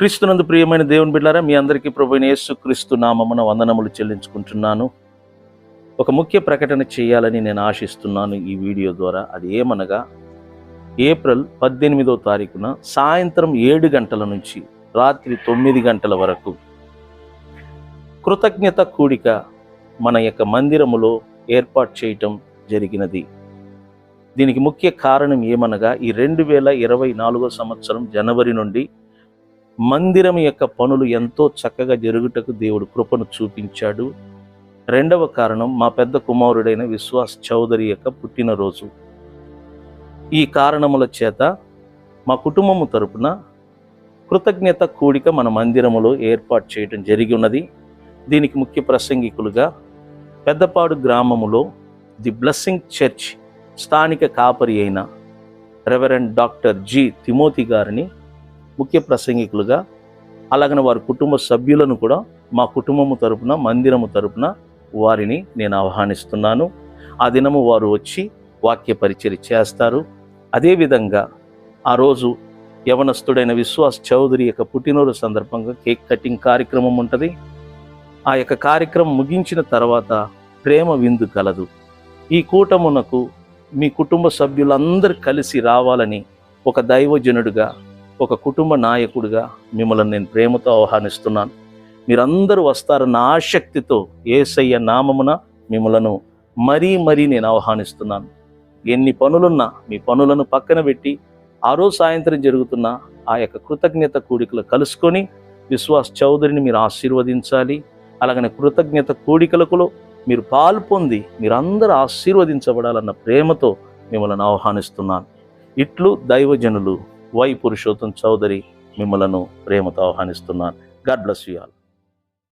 క్రీస్తునందు ప్రియమైన దేవుని బిడ్డారా మీ అందరికీ ప్రభుని యేసు క్రీస్తు నామమున వందనములు చెల్లించుకుంటున్నాను. ఒక ముఖ్య ప్రకటన చేయాలని నేను ఆశిస్తున్నాను ఈ వీడియో ద్వారా. అది ఏమనగా ఏప్రిల్ పద్దెనిమిదో తారీఖున సాయంత్రం ఏడు గంటల నుంచి రాత్రి తొమ్మిది గంటల వరకు కృతజ్ఞత కూడిక మన యొక్క మందిరములో ఏర్పాటు చేయటం జరిగినది. దీనికి ముఖ్య కారణం ఏమనగా ఈ రెండు వేల ఇరవై నాలుగో సంవత్సరం జనవరి నుండి మందిరం యొక్క పనులు ఎంతో చక్కగా జరుగుటకు దేవుడు కృపను చూపించాడు. రెండవ కారణం మా పెద్ద కుమారుడైన విశ్వాస్ చౌదరి యొక్క పుట్టినరోజు. ఈ కారణముల చేత మా కుటుంబము తరపున కృతజ్ఞత కూడిక మన మందిరములో ఏర్పాటు చేయడం జరిగి ఉన్నది దీనికి ముఖ్య ప్రసంగికులుగా పెద్దపాడు గ్రామములో ది బ్లెస్సింగ్ చర్చ్ స్థానిక కాపరి అయిన రెవరెండ్ డాక్టర్ జి తిమోతి గారిని ముఖ్య ప్రసంగికులుగా అలాగనే వారి కుటుంబ సభ్యులను కూడా మా కుటుంబము తరపున మందిరము తరపున వారిని నేను ఆహ్వానిస్తున్నాను. ఆ దినము వారు వచ్చి వాక్య పరిచయం చేస్తారు. అదేవిధంగా ఆ రోజు యవనస్తుడైన విశ్వాస్ చౌదరి యొక్క పుట్టినరోజు సందర్భంగా కేక్ కటింగ్ కార్యక్రమం ఉంటుంది. ఆ యొక్క కార్యక్రమం ముగించిన తర్వాత ప్రేమ విందు కలదు. ఈ కూటమునకు మీ కుటుంబ సభ్యులందరూ కలిసి రావాలని ఒక దైవజనుడిగా ఒక కుటుంబ నాయకుడిగా మిమ్మల్ని నేను ప్రేమతో ఆహ్వానిస్తున్నాను. మీరందరూ వస్తారన్న ఆసక్తితో ఏసయ్య నామమున మిమ్మలను మరీ మరీ నేను ఆహ్వానిస్తున్నాను. ఎన్ని పనులున్నా మీ పనులను పక్కన పెట్టి ఆ రోజు సాయంత్రం జరుగుతున్న ఆ యొక్క కృతజ్ఞత కూడికలు కలుసుకొని విశ్వాస్ చౌదరిని మీరు ఆశీర్వదించాలి. అలాగనే కృతజ్ఞత కూడికలకు మీరు పాల్పొంది మీరందరూ ఆశీర్వదించబడాలన్న ప్రేమతో మిమ్మల్ని ఆహ్వానిస్తున్నాను. ఇట్లు దైవజనులు వై పురుషోత్తం చౌదరి మిమ్మలను ప్రేమతో ఆహ్వానిస్తున్నాను. God bless you all.